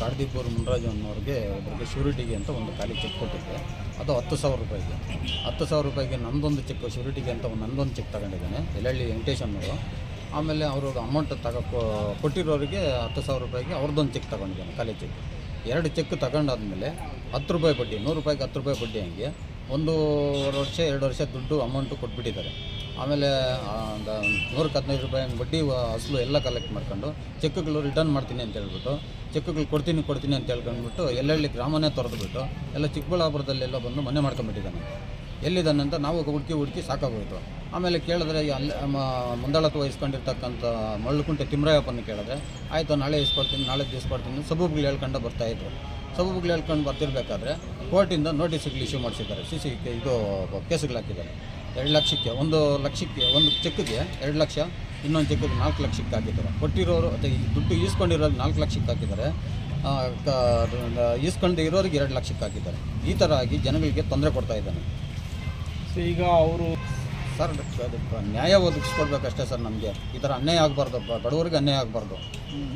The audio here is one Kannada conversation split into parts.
ಕಾಡ್ದೀಪೂರ್ ಮುನ್ರಾಜು ಅನ್ನೋರಿಗೆ ಒಬ್ಬರಿಗೆ ಶ್ಯೂರಿಟಿಗೆ ಅಂತ ಒಂದು ಖಾಲಿ ಚೆಕ್ ಕೊಟ್ಟಿದ್ದೆ. ಅದು ಹತ್ತು ಸಾವಿರ ರೂಪಾಯಿಗೆ. ಹತ್ತು ಸಾವಿರ ರೂಪಾಯಿಗೆ ನಂದೊಂದು ಚೆಕ್ ಶ್ಯೂರಿಟಿಗೆ ಅಂತ ಒಂದು ನಂದೊಂದು ಚೆಕ್ ತಗೊಂಡಿದ್ದಾನೆ. ಎಲ್ಲಳ್ಳಿ ವೆಂಕಟೇಶ್ ಅನ್ನೋರು. ಆಮೇಲೆ ಅವರು ಅಮೌಂಟ್ ತಗೋ ಕೊಟ್ಟಿರೋರಿಗೆ ಹತ್ತು ಸಾವಿರ ರೂಪಾಯಿಗೆ ಅವ್ರದ್ದೊಂದು ಚೆಕ್ ತಗೊಂಡಿದ್ದಾನೆ, ಖಾಲಿ ಚೆಕ್. ಎರಡು ಚೆಕ್ ತಗೊಂಡಾದ್ಮೇಲೆ ಹತ್ತು ರೂಪಾಯಿ ಬಡ್ಡಿ, ನೂರು ರೂಪಾಯಿಗೆ ಹತ್ತು ರೂಪಾಯಿ ಬಡ್ಡಿ ಹಂಗೆ. ಒಂದೂವರೆ ವರ್ಷ, ಎರಡು ವರ್ಷ ದುಡ್ಡು ಅಮೌಂಟು ಕೊಟ್ಬಿಟ್ಟಿದ್ದಾರೆ. ಆಮೇಲೆ ಒಂದು ನೂರಕ್ಕೆ ಹದಿನೈದು ರೂಪಾಯಿ ಬಡ್ಡಿ ಅಸಲು ಎಲ್ಲ ಕಲೆಕ್ಟ್ ಮಾಡ್ಕೊಂಡು ಚೆಕ್ಗಳು ರಿಟರ್ನ್ ಮಾಡ್ತೀನಿ ಅಂತ ಹೇಳ್ಬಿಟ್ಟು ಚೆಕ್ಗಳು ಕೊಡ್ತೀನಿ ಕೊಡ್ತೀನಿ ಅಂತ ಹೇಳ್ಕೊಂಡ್ಬಿಟ್ಟು ಎಲ್ಲೆಲ್ಲಿ ಗ್ರಾಮನೇ ತೊರೆದುಬಿಟ್ಟು, ಎಲ್ಲ ಚಿಕ್ಕಬಳ್ಳಾಪುರದಲ್ಲೆಲ್ಲ ಬಂದು ಮನೆ ಮಾಡ್ಕೊಂಬಿಟ್ಟಿದ್ದಾನೆ ಎಲ್ಲಿದ್ದಾನೆ ಅಂತ ನಾವು ಹುಡುಕಿ ಹುಡುಕಿ ಸಾಕಾಗೋಯಿತು. ಆಮೇಲೆ ಕೇಳಿದ್ರೆ ಅಲ್ಲಿ ಮುಂದಾಳತ್ವ ವಹಿಸ್ಕೊಂಡಿರ್ತಕ್ಕಂಥ ಮಳ್ಳುಕುಂಟೆ ತಿಮ್ರಾಯಪ್ಪನ ಕೇಳಿದ್ರೆ, ಆಯಿತು, ನಾಳೆ ಇಸ್ಕೊಡ್ತೀನಿ ನಾಳೆ ಇಸ್ಕೊಡ್ತೀನಿ ಸಬೂಬ್ಗಳು ಹೇಳ್ಕೊಂಡು ಬರ್ತಾಯಿದ್ರು ಸಬೂಬ್ಗಳು ಹೇಳ್ಕೊಂಡು ಬರ್ತಿರ್ಬೇಕಾದ್ರೆ, ಕೋರ್ಟಿಂದ ನೋಟಿಸ್ಗಳು ಇಶ್ಯೂ ಮಾಡಿಸಿದ್ದಾರೆ. ಸಿ ಸಿ ಇದು ಕೇಸುಗಳು ಹಾಕಿದ್ದಾರೆ. ಎರಡು ಲಕ್ಷಕ್ಕೆ ಒಂದು ಲಕ್ಷಕ್ಕೆ ಒಂದು ಚೆಕ್ಗೆ ಎರಡು ಲಕ್ಷ ಇನ್ನೊಂದು ಚೆಕ್ಗೆ ನಾಲ್ಕು ಲಕ್ಷಕ್ಕೆ ಹಾಕಿದ್ದಾರೆ. ಕೊಟ್ಟಿರೋರು ಅಥವಾ ಈ ದುಡ್ಡು ಈಸ್ಕೊಂಡಿರೋರು ನಾಲ್ಕು ಲಕ್ಷಕ್ಕೆ ಹಾಕಿದ್ದಾರೆ. ಈಸ್ಕೊಂಡು ಇರೋರಿಗೆ ಎರಡು ಲಕ್ಷಕ್ಕೆ ಹಾಕಿದ್ದಾರೆ. ಈ ಥರ ಆಗಿ ಜನಗಳಿಗೆ ತೊಂದರೆ ಕೊಡ್ತಾ ಇದ್ದಾನೆ. ಸೊ ಈಗ ಅವರು ಸರ್ ಅದಕ್ಕೆ ನ್ಯಾಯ ಒದಗಿಸ್ಕೊಡ್ಬೇಕಷ್ಟೇ ಸರ್ ನಮಗೆ. ಈ ಥರ ಅನ್ಯಾಯ ಆಗಬಾರ್ದು ಬಡವರಿಗೆ ಅನ್ಯಾಯ ಆಗಬಾರ್ದು.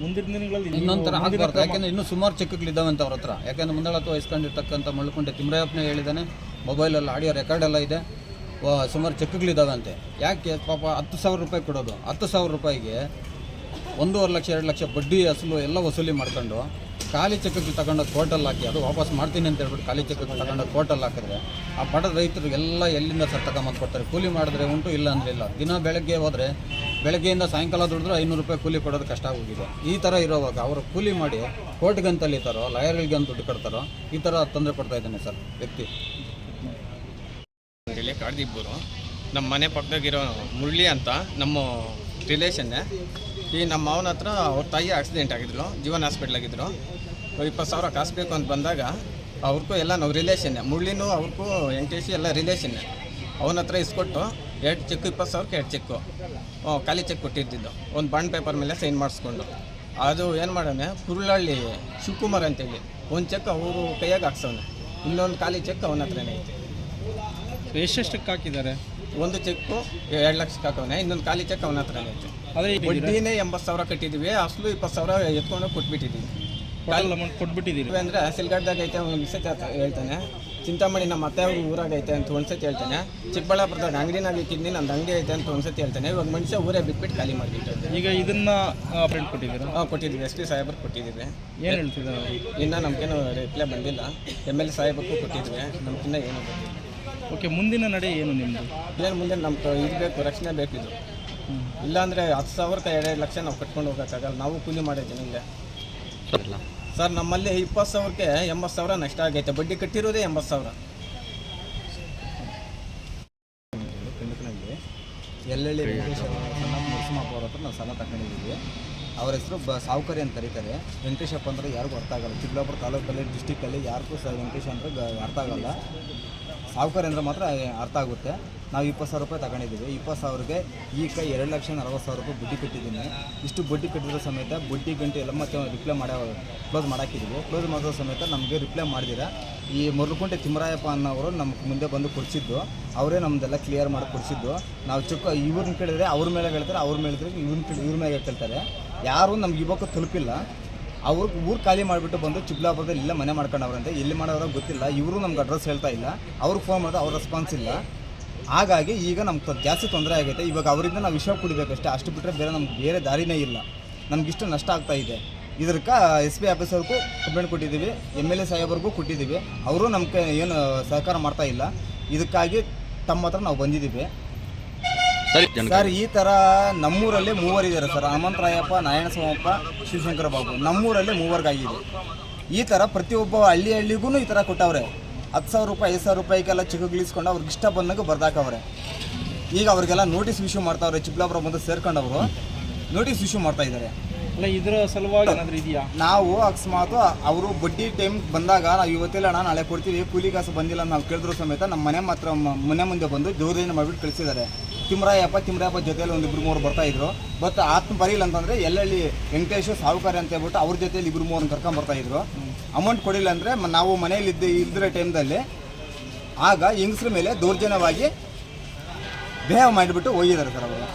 ಮುಂದಿನ ದಿನಗಳಲ್ಲಿ ಇನ್ನೊಂದು ಥರ ಆಗಬಾರ್ದು. ಯಾಕೆಂದರೆ ಇನ್ನೂ ಸುಮಾರು ಚೆಕ್ಗಳಿದ್ದಾವೆ ಅಂತ ಅವ್ರ ಹತ್ರ. ಯಾಕೆಂದ್ರೆ ಮುಂದಾಳತ್ವ ವಹಿಸ್ಕೊಂಡಿರ್ತಕ್ಕಂಥ ಮಳ್ಕೊಂಡೆ ತಿಮ್ರಾಯಪ್ಪನೇ ಹೇಳಿದ್ದಾನೆ ಮೊಬೈಲಲ್ಲಿ ಆಡಿಯೋ ರೆಕಾರ್ಡ್ ಎಲ್ಲ ಇದೆ. ಸುಮಾರು ಚೆಕ್ಗಳಿದ್ದಾವಂತೆ ಯಾಕೆ? ಪಾಪ ಹತ್ತು ಸಾವಿರ ರೂಪಾಯಿ ಕೊಡೋದು. ಹತ್ತು ಸಾವಿರ ರೂಪಾಯಿಗೆ ಒಂದೂವರೆ ಲಕ್ಷ, ಎರಡು ಲಕ್ಷ ಬಡ್ಡಿ ಅಸಲು ಎಲ್ಲ ವಸೂಲಿ ಮಾಡ್ಕೊಂಡು ಖಾಲಿ ಚೆಕ್ಗಳು ತಗೊಂಡು ಕೋರ್ಟಲ್ಲಿ ಹಾಕಿ, ಅದು ವಾಪಸ್ ಮಾಡ್ತೀನಿ ಅಂತ ಹೇಳ್ಬಿಟ್ಟು ಖಾಲಿ ಚೆಕ್ ತಗೊಂಡು ಕೋರ್ಟಲ್ಲಿ ಹಾಕಿದ್ರೆ ಆ ಬಡ ರೈತರಿಗೆಲ್ಲ ಎಲ್ಲಿಂದ ಸರ್ ತಗೊಂಬಂದು ಕೊಡ್ತಾರೆ? ಕೂಲಿ ಮಾಡಿದ್ರೆ ಉಂಟು, ಇಲ್ಲ ಅಂದ್ರೆ ಇಲ್ಲ. ದಿನ ಬೆಳಗ್ಗೆ ಹೋದರೆ, ಬೆಳಗ್ಗೆಯಿಂದ ಸಾಯಂಕಾಲ ದುಡಿದ್ರೆ ಐನೂರು ರೂಪಾಯಿ ಕೂಲಿ ಕೊಡೋದು ಕಷ್ಟ ಆಗೋಗಿದೆ. ಈ ಥರ ಇರೋವಾಗ ಅವರು ಕೂಲಿ ಮಾಡಿ ಕೋರ್ಟ್ಗಂತ ಅಲಿತಾರೋ ಲಾಯರ್ಗಳಿಗೆ ಅಂತ ದುಡ್ಡು ಕಟ್ತಾರೋ, ಈ ಥರ ತೊಂದರೆ ಕೊಡ್ತಾ ಇದ್ದಾನೆ ಸರ್ ವ್ಯಕ್ತಿ. ಅಂತೇಳಿ ಕಾಡ್ದಿಬ್ಬರು ನಮ್ಮ ಮನೆ ಪಕ್ಕದಾಗಿರೋ ಮುರಳಿ ಅಂತ ನಮ್ಮ ರಿಲೇಷನ್ನೇ ಈ ನಮ್ಮ ಮಾವನ ಹತ್ರ ಅವ್ರ ತಾಯಿ ಆಕ್ಸಿಡೆಂಟ್ ಆಗಿದ್ರು, ಜೀವನ್ ಹಾಸ್ಪಿಟ್ಲಾಗಿದ್ದರು ಇಪ್ಪತ್ತು ಸಾವಿರ ಕಾಸ್ಬೇಕು ಅಂತ ಬಂದಾಗ ಅವ್ರಿಗೂ ಎಲ್ಲ ನಾವು ರಿಲೇಷನ್ನೇ ಮುರಳಿನೂ ಅವ್ರಿಗೂ ವೆಂಕಟೇಶ್ ಎಲ್ಲ ರಿಲೇಷನ್ನೇ ಅವನ ಹತ್ರ ಇಸ್ಕೊಟ್ಟು ಎರಡು ಚೆಕ್ ಇಪ್ಪತ್ತು ಸಾವಿರಕ್ಕೆ ಎರಡು ಚೆಕ್ಕು. ಖಾಲಿ ಚೆಕ್ ಕೊಟ್ಟಿದ್ದಿದ್ದು. ಒಂದು ಬಾಂಡ್ ಪೇಪರ್ ಮೇಲೆ ಸೈನ್ ಮಾಡಿಸ್ಕೊಂಡು. ಅದು ಏನು ಮಾಡೋಣ ಕುರುಳಹಳ್ಳಿ ಶಿವಕುಮಾರ್ ಅಂತೇಳಿ. ಒಂದು ಚೆಕ್ ಅವರು ಕೈಯಾಗ ಹಾಕ್ಸವನೆ. ಇನ್ನೊಂದು ಖಾಲಿ ಚೆಕ್ ಅವನ ಹತ್ರನೇ ಐತೆ. ಎಷ್ಟೆಷ್ಟಕ್ಕೆ ಹಾಕಿದ್ದಾರೆ? ಒಂದು ಚೆಕ್ಕು ಎರಡು ಲಕ್ಷಕ್ಕೆ ಹಾಕವನೆ ಇನ್ನೊಂದು ಖಾಲಿ ಚೆಕ್ ಅವನ ಹತ್ರನೇ ಐತೆ ಅದೇ ಬಡ್ಡಿನೇ ಎಂಬತ್ತು ಸಾವಿರ ಕಟ್ಟಿದ್ದೀವಿ ಅಸಲು ಇಪ್ಪತ್ತು ಸಾವಿರ ಎತ್ಕೊಂಡು ಕೊಟ್ಬಿಟ್ಟಿದ್ದೀವಿ. Total amount ಕೊಟ್ಬಿಟ್ಟಿದ್ದೀರಿ. ಅಂದರೆ ಸಿಲ್ಗಡ್ದಾಗ ಐತೆ ಒಂದು ಸತಿ ಹೇಳ್ತಾನೆ. ಚಿಂತಾಮಣಿ ನಮ್ಮ ಅತ್ತೆ ಅವ್ರ ಊರಾಗ ಐತೆ ಅಂತ ಒಂದ್ಸತಿ ಹೇಳ್ತಾನೆ. ಚಿಕ್ಕಬಳ್ಳಾಪುರದಾಗ ಅಂಗಡಿನಾಗ ಇಟ್ಟಿದ್ದೀನಿ ನಂದು ಅಂಗಡಿ ಐತೆ ಅಂತ ಒಂದ್ಸತಿ ಹೇಳ್ತಾನೆ. ಇವಾಗ ಮನುಷ್ಯ ಊರೇ ಬಿಟ್ಬಿಟ್ಟು ಖಾಲಿ ಮಾಡಿಬಿಟ್ಟು ಈಗ ಇದನ್ನ ಪ್ರಿಂಟ್ ಕೊಟ್ಟಿದ್ದೀರಾ? ಹಾಂ ಕೊಟ್ಟಿದ್ದೀವಿ. ಎಸ್ ಪಿ ಸಾಹೇಬ್ರಿಗೆ ಕೊಟ್ಟಿದ್ದೀವಿ. ಏನು ಹೇಳ್ತಿದ್ದಾರೆ ಇನ್ನೂ ಇನ್ನು ನಮಗೇನು ರಿಪ್ಲೈ ಬಂದಿಲ್ಲ. ಎಂ ಎಲ್ ಎ ಸಾಹೇಬಕ್ಕೂ ಕೊಟ್ಟಿದ್ದೀವಿ. ನಮ್ಗಿನ್ನ ಏನು ಬಂದಿಲ್ಲ ಓಕೆ, ಮುಂದಿನ ನಡೆ ಏನು ನಿಮ್ಮದು ಏನು ಮುಂದೆ ನಮ್ಮ ಇದು ಬೇಕು, ರಕ್ಷಣೆ ಬೇಕಿದ್ರು ಇಲ್ಲಾಂದರೆ ಹತ್ತು ಸಾವಿರಕ್ಕೆ ಎರಡೆರಡು ಲಕ್ಷ ನಾವು ಕಟ್ಕೊಂಡು ಹೋಗೋಕ್ಕಾಗಲ್ಲ. ನಾವು ಕೂಲಿ ಮಾಡಿದ್ದೀನಿ ನಿಮಗೆ. ಸರ್, ನಮ್ಮಲ್ಲಿ ಇಪ್ಪತ್ತು ಸಾವಿರಕ್ಕೆ ಎಂಬತ್ತು ಸಾವಿರ ನಷ್ಟ ಆಗೈತೆ. ಬಡ್ಡಿ ಕಟ್ಟಿರೋದೇ ಎಂಬತ್ತು ಸಾವಿರ. ಎಲ್ಲೆಲ್ಲಿ ಸಣ್ಣ ನರಸಿಂಹಪ್ಪ ಅವ್ರ ಹತ್ರ ನಾವು ಸಾಲ ತಗೊಂಡಿದ್ದೀವಿ. ಅವ್ರ ಹೆಸರು ಬ ಸಾವುಕಾರಿ ಅಂತ ಕರೀತಾರೆ. ವೆಂಕಟೇಶಪ್ಪ ಅಂದ್ರೆ ಯಾರಿಗೂ ಅರ್ಥ ಆಗಲ್ಲ. ಚಿಕ್ಕಬಳ್ಳಾಪುರ ತಾಲೂಕಲ್ಲಿ ಡಿಸ್ಟಿಕಲ್ಲಿ ಯಾರಿಗೂ ಸರ್ ವೆಂಕಟೇಶ ಅಂದ್ರೆ ಅರ್ಥ ಆಗಲ್ಲ. ಅಂದ್ರೆ ಮಾತ್ರ ಅರ್ಥ ಆಗುತ್ತೆ. ನಾವು ಇಪ್ಪತ್ತು ಸಾವಿರ ರೂಪಾಯಿ ತಗೊಂಡಿದ್ದೀವಿ. ಇಪ್ಪತ್ತು ಸಾವಿರಕ್ಕೆ ಈಗ ಎರಡು ಲಕ್ಷ ನಲ್ವತ್ತು ಸಾವಿರ ರೂಪಾಯಿ ಬಡ್ಡಿ ಕಟ್ಟಿದ್ದೀನಿ. ಇಷ್ಟು ಬಡ್ಡಿ ಕಟ್ಟಿರೋ ಸಮೇತ ಬಡ್ಡಿ ಗಂಟೆ ಎಲ್ಲ ಮತ್ತೆ ರಿಪ್ಲೈ ಮಾಡೋ ಕ್ಲೋಸ್ ಮಾಡಾಕಿದ್ದೀವಿ. ಕ್ಲೋಸ್ ಮಾಡೋ ಸಮೇತ ನಮಗೆ ರಿಪ್ಲೈ ಮಾಡಿದಿರ ಈ ಮುರುಕುಂಟೆ ತಿಮ್ಮರಾಯಪ್ಪ ಅನ್ನೋರು ನಮ್ಮ ಮುಂದೆ ಬಂದು ಕೊಡಿಸಿದ್ದು. ಅವರೇ ನಮ್ದೆಲ್ಲ ಕ್ಲಿಯರ್ ಮಾಡಿ ಕೊಡಿಸಿದ್ದು. ನಾವು ಚುಕ್ಕ ಇವ್ರನ್ನ ಕೇಳಿದ್ರೆ ಅವ್ರ ಮೇಲೆ ಹೇಳ್ತಾರೆ, ಅವ್ರ ಮೇಲೆ ಇವ್ರನ್ನ ಇವ್ರ ಮೇಲೆ ಕೇಳ್ತಾರೆ. ಯಾರು ನಮ್ಗೆ ಇವಾಗ ತಲುಪಿಲ್ಲ. ಅವ್ರು ಊರು ಖಾಲಿ ಮಾಡಿಬಿಟ್ಟು ಬಂದು ಚಿಕ್ಕಬಳ್ಳಾಪುರದಲ್ಲಿ ಇಲ್ಲ ಮನೆ ಮಾಡ್ಕೊಂಡವ್ರಂತೆ. ಎಲ್ಲಿ ಮಾಡೋರೋ ಗೊತ್ತಿಲ್ಲ. ಇವರು ನಮ್ಗೆ ಅಡ್ರೆಸ್ ಹೇಳ್ತಾ ಇಲ್ಲ. ಅವ್ರಿಗೆ ಫೋನ್ ಮಾಡಿದ್ರೆ ಅವ್ರ ರೆಸ್ಪಾನ್ಸ್ ಇಲ್ಲ. ಹಾಗಾಗಿ ಈಗ ನಮ್ಗೆ ಜಾಸ್ತಿ ತೊಂದರೆ ಆಗೈತೆ. ಇವಾಗ ಅವರಿಂದ ನಾವು ವಿಷ ಕುಡಿಬೇಕಷ್ಟೇ. ಅಷ್ಟು ಬಿಟ್ಟರೆ ಬೇರೆ ನಮ್ಗೆ ಬೇರೆ ದಾರಿನೇ ಇಲ್ಲ. ನಮಗಿಷ್ಟು ನಷ್ಟ ಆಗ್ತಾ ಇದೆ. ಇದಕ್ಕೆ ಎಸ್ ಬಿ ಆಫೀಸರ್ಗೂ ಕಂಪ್ಲೇಂಟ್ ಕೊಟ್ಟಿದ್ದೀವಿ. ಎಂ ಎಲ್ ಎ ಸಾಹೇಬ್ರಿಗೂ ಕೊಟ್ಟಿದ್ದೀವಿ. ಅವರು ನಮ್ಗೆ ಏನು ಸಹಕಾರ ಮಾಡ್ತಾ ಇಲ್ಲ. ಇದಕ್ಕಾಗಿ ತಮ್ಮ ಹತ್ರ ನಾವು ಬಂದಿದ್ದೀವಿ. ಸರ್ ಈ ತರ ನಮ್ಮೂರಲ್ಲಿ ಮೂವರಿದ್ದಾರೆ ಸರ್. ಹನುಮಂತರಾಯಪ್ಪ ನಾರಾಯಣ ಸ್ವಾಮಪ್ಪ ಶಿವಶಂಕರ ಬಾಬು. ನಮ್ಮೂರಲ್ಲಿ ಮೂವರ್ಗಾಗಿದೆ ಈ ಥರ ಪ್ರತಿಯೊಬ್ಬ ಹಳ್ಳಿ ಹಳ್ಳಿಗೂ ಈ ಥರ ಕೊಟ್ಟವ್ರೆ. ಹತ್ತು ಸಾವಿರ ರೂಪಾಯಿ ಐದು ಸಾವಿರ ರೂಪಾಯಿಗೆಲ್ಲ ಚಿಕ್ಕಗಿಳಿಸ್ಕೊಂಡು ಅವ್ರಿಗೆ ಇಷ್ಟ ಬಂದಂಗೆ ಬರ್ದಾಕವ್ರೆ. ಈಗ ಅವ್ರಿಗೆಲ್ಲ ನೋಟಿಸ್ ಇಶ್ಯೂ ಮಾಡ್ತಾವ್ರೆ ಚಿಕ್ಕಬಳ್ಳಾಪುರ ಬಂದು ಸೇರ್ಕೊಂಡವರು. ನೋಟಿಸ್ ಇಶ್ಯೂ ಮಾಡ್ತಾ ಇದ್ದಾರೆ. ಅಲ್ಲ ಇದರ ಸಲುವಾಗಿ ಏನಾದರೂ ಇದೆಯಾ? ನಾವು ಅಕಸ್ಮಾತ್ ಅವರು ಬಡ್ಡಿ ಟೈಮ್ ಬಂದಾಗ ನಾವು ಇವತ್ತಿಲ್ಲ ಅಣ್ಣ ನಾಳೆ ಕೊಡ್ತೀವಿ ಕೂಲಿ ಕಾಸು ಬಂದಿಲ್ಲ ನಾವು ಕೇಳಿದ್ರು ಸಮೇತ ನಮ್ಮ ಮನೆ ಮಾತ್ರ ಮನೆ ಮುಂದೆ ಬಂದು ದೂರದಿಂದ ಮಾಡಿಬಿಟ್ಟು ಕಳಿಸಿದ್ದಾರೆ. ತಿಮ್ರಾಯಪ್ಪ ತಿಮ್ರಾಯಪ್ಪ ಜೊತೆಯಲ್ಲಿ ಒಂದು ಇಬ್ರು ಮೂರು ಬರ್ತಾ ಇದ್ರು. ಬಟ್ ಆತ್ಮ ಬರೀಲ್ಲ ಅಂತಂದ್ರೆ ಎಲ್ಲೆಲ್ಲಿ ವೆಂಕಟೇಶ್ ಸಾವುಕಾರಿ ಅಂತ ಹೇಳ್ಬಿಟ್ಟು ಅವ್ರ ಜೊತೆಯಲ್ಲಿ ಇಬ್ರು ಮೂರನ್ನು ಕರ್ಕೊಂಡ್ ಬರ್ತಾ ಇದ್ರು. ಅಮೌಂಟ್ ಕೊಡಿಲ್ಲ ಅಂದ್ರೆ ನಾವು ಮನೆಯಲ್ಲಿ ಇದ್ದ ಟೈಮ್ದಲ್ಲಿ ಆಗ ಹೆಂಗಸ್ರ ಮೇಲೆ ದೌರ್ಜನ್ಯವಾಗಿ ಬೇಹ ಮಾಡಿಬಿಟ್ಟು ಹೋಗಿದ್ದಾರೆ ಸರ್ ಅವರು.